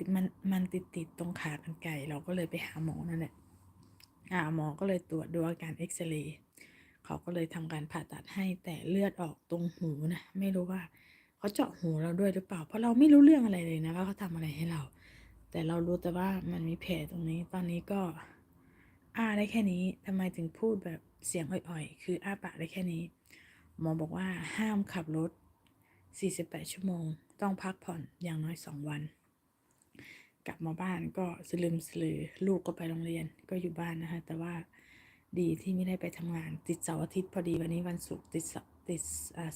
ติดมันมันติดติดตรงขากรรไกรเราก็เลยไปหาหมอนั่นแหละอ่าหมอก็เลยตรวจดูอาการเอ็กซเรย์เขาก็เลยทำการผ่าตัดให้แต่เลือดออกตรงหูนะไม่รู้ว่าเขาเจาะหูเราด้วยหรือเปล่า เพราะเราไม่รู้เรื่องอะไรเลยนะว่าเขาทำอะไรให้เรา แต่เรารู้แต่ว่ามันมีแผลตรงนี้ตอนนี้ก็อ้าได้แค่นี้ทำไมถึงพูดแบบเสียงอ่อยๆ คืออ้าปากได้แค่นี้ หมอบอกว่าห้ามขับรถ 48 ชั่วโมง ต้องพักผ่อนอย่างน้อย 2 วัน กลับมาบ้านก็สลืมสลือลูกก็ไปโรงเรียนก็อยู่บ้านนะคะแต่ว่าดีที่ไม่ได้ไปทำงาน ติดเสาร์อาทิตย์พอดีวันนี้วันศุกร์ติดเสาร์ติดอ่า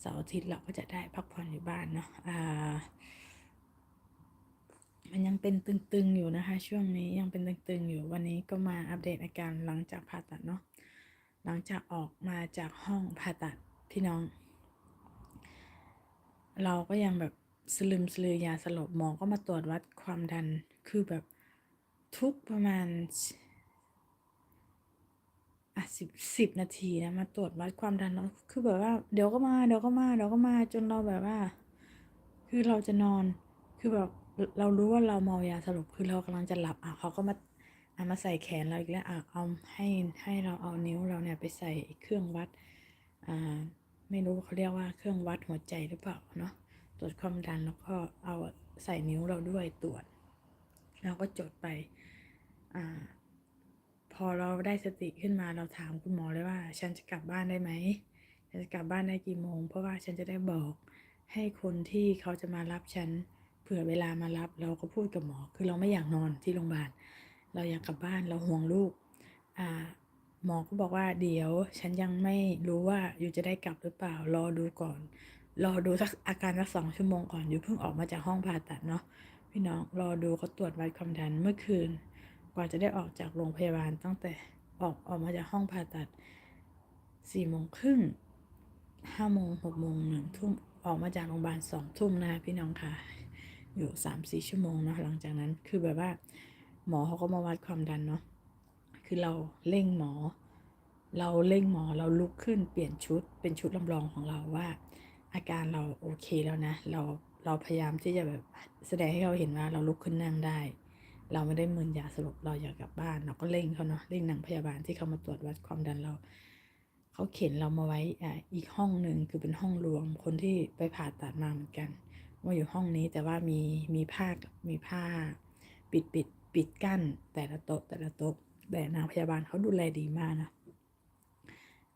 เสาร์อาทิตย์เราก็จะได้พักผ่อนอยู่บ้านเนาะอ่ามันยังเป็นตึงๆอยู่นะคะ ช่วงนี้ยังเป็นตึงๆอยู่วันนี้ก็มาอัปเดตอาการหลังจากผ่าตัดเนาะหลังจากออกมาจากห้องผ่าตัดพี่น้อง เราก็ยังแบบ สลึมสลือยาสลบหมอก็มาตรวจวัดความดันคือแบบทุกประมาณอะสิบสิบนาทีนะมาตรวจวัดความดันแล้วคือแบบว่าเดี๋ยวก็มาเดี๋ยวก็มาเดี๋ยวก็มาจนเราแบบว่า คือเราจะนอนคือแบบเรารู้ว่าเราเมายาสลบคือเรากำลังจะหลับอะเขาก็มาเอามาใส่แขนเราอีกแล้วอะเอาให้ให้เราเอานิ้วเราเนี่ยไปใส่เครื่องวัดอ่าไม่รู้เขาเรียกว่าเครื่องวัดหัวใจหรือเปล่าเนาะ รวจความดันแล้วก็เอาใส่นิ้วเราด้วยตรวจแล้วก็จดไปอ่าพอเราได้สติขึ้นมาเราถามคุณหมอเลยว่า ฉันจะกลับบ้านได้ไหมฉันจะกลับบ้านได้กี่โมง เพราะว่าฉันจะได้บอกให้คนที่เขาจะมารับฉันเผื่อเวลามารับเราก็พูดกับหมอ คือเราไม่อยากนอนที่โรงพยาบาลเราอยากกลับบ้านเราห่วงลูกอ่าหมอก็บอกว่าเดี๋ยวฉันยังไม่รู้ว่าอยู่จะได้กลับหรือเปล่ารอดูก่อน รอดูสักอาการสักสองชั่วโมงก่อนอยู่เพิ่งออกมาจากห้องผ่าตัดเนาะพี่น้องรอดูเขาตรวจวัดความดันเมื่อคืน กว่าจะได้ออกจากโรงพยาบาลตั้งแต่ออกออกมาจากห้องผ่าตัดสี่โมงครึ่งห้าโมงหกโมงหนึ่งทุ่มออกมาจากโรงพยาบาลสองทุ่มนะพี่น้องค่ะ อยู่สามสี่ชั่วโมงเนาะหลังจากนั้นคือแบบว่า หมอเขาก็มาวัดความดันเนาะคือเราเร่งหมอ เราเร่งหมอเราลุกขึ้นเปลี่ยนชุดเป็นชุดลำลองของเราว่า อาการเราโอเคแล้วนะ เราเราพยายามที่จะแบบแสดงให้เขาเห็นว่าเราลุกขึ้นนั่งได้ เราไม่ได้มึนยาสลบเราอยากกลับบ้าน เราก็เร่งเขาเนาะเร่งนางพยาบาลที่เขามาตรวจวัดความดันเราเขาเข็นเรามาไว้อ่าอีกห้องหนึ่งคือเป็นห้องรวมคนที่ไปผ่าตัดมาเหมือนกันว่าอยู่ห้องนี้แต่ว่ามีมีผ้ามีผ้า ปิดปิดปิดกั้น แต่ละโต๊ะแต่ละโต๊ะแต่นางพยาบาลเขาดูแลดีมากนะ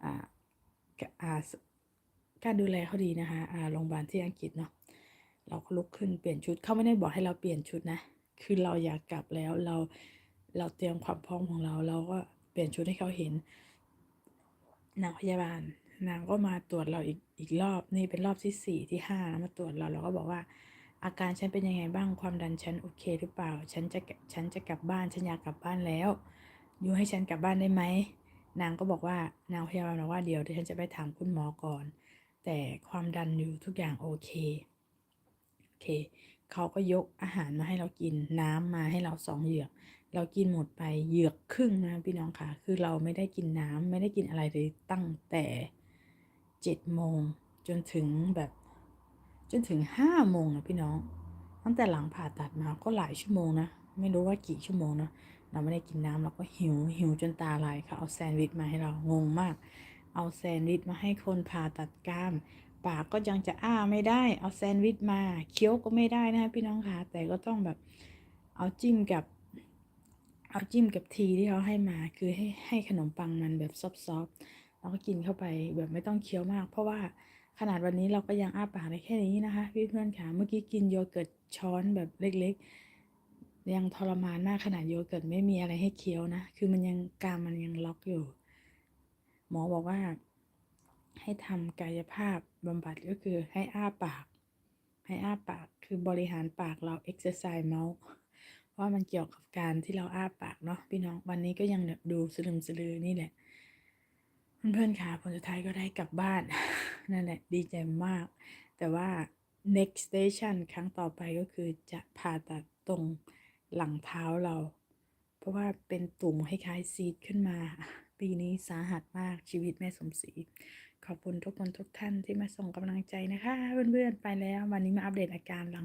อ่าอ่า การดูแลเขาดีนะคะอ่าโรงพยาบาลที่อังกฤษเนาะเราก็ลุกขึ้นเปลี่ยนชุดเขาไม่ได้บอกให้เราเปลี่ยนชุดนะคือเราอยากกลับแล้วเราเราเตรียมความพร้อมของเรา เราก็เปลี่ยนชุดให้เขาเห็นนางพยาบาลนางก็มาตรวจเราอีกอีกรอบนี่เป็นรอบที่สี่ที่ห้ามาตรวจเราเราก็บอกว่า อาการฉันเป็นยังไงบ้างความดันฉันโอเคหรือเปล่า ฉันจะฉันจะกลับบ้านฉันอยากกลับบ้านแล้วอยู่ให้ฉันกลับบ้านได้ไหมนางก็บอกว่านางพยาบาลบอกว่าเดี๋ยวเดี๋ยวฉันจะไปถามคุณหมอก่อน แต่ความดันอยู่ทุกอย่างโอเคโอเคเขาก็ยกอาหารมาให้เรากินน้ำมาให้เราสองเหยือก เรากินหมดไปเหยือกครึ่งนะพี่น้องค่ะ คือเราไม่ได้กินน้ำไม่ได้กินอะไรเลยตั้งแต่เจ็ดโมงจนถึงแบบจนถึงห้าโมงนะพี่น้อง ตั้งแต่หลังผ่าตัดมาก็หลายชั่วโมงนะ ไม่รู้ว่ากี่ชั่วโมงนะเราไม่ได้กินน้ำเราก็หิวหิวจนตาลายค่ะเอาแซนด์วิชมาให้เรางงมาก เอาแซนด์วิชมาให้คนผ่าตัดกล้าม ปากก็ยังจะอ้าไม่ได้ เอาแซนด์วิชมาเคี้ยวก็ไม่ได้นะพี่น้องคะแต่ก็ต้องแบบเอาจิ้มกับ เอาจิ้มกับทีที่เขาให้มาคือให้ให้ขนมปังมันแบบซอฟๆแล้วก็กินเข้าไปแบบไม่ต้องเคี้ยวมาก เพราะว่าขนาดวันนี้เราก็ยังอ้าปากได้แค่นี้นะคะพี่เพื่อนค่ะเมื่อกี้กินโยเกิร์ตช้อนแบบเล็กๆ ยังทรมานมากขนาดโยเกิร์ตไม่มีอะไรให้เคี้ยวนะ คือมันยังกรามมันยังล็อกอยู่ หมอบอกว่า ให้ทำกายภาพบำบัดก็คือให้อ้าปาก ให้อ้าปากคือบริหารปากเราเอ็กซ์ไซส์เมาส์ว่ามันเกี่ยวกับการที่เราอ้าปากเนาะพี่น้องวันนี้ก็ยังแบบดูสลึมสลือนี่แหละเพื่อนๆค่ะผลสุดท้ายก็ได้กลับบ้าน นั่นแหละดีใจมาก แต่ว่า next station ครั้งต่อไปก็คือจะผ่าตัดตรงหลังเท้าเรา เพราะว่าเป็นตุ่มคล้ายๆซีดขึ้นมา ปีนี้สาหัสมากชีวิตแม่สมศรีขอบคุณทุกคนทุกท่านที่มาส่งกำลังใจนะคะ เพื่อนๆไปแล้ว วันนี้มาอัปเดตอาการหลัง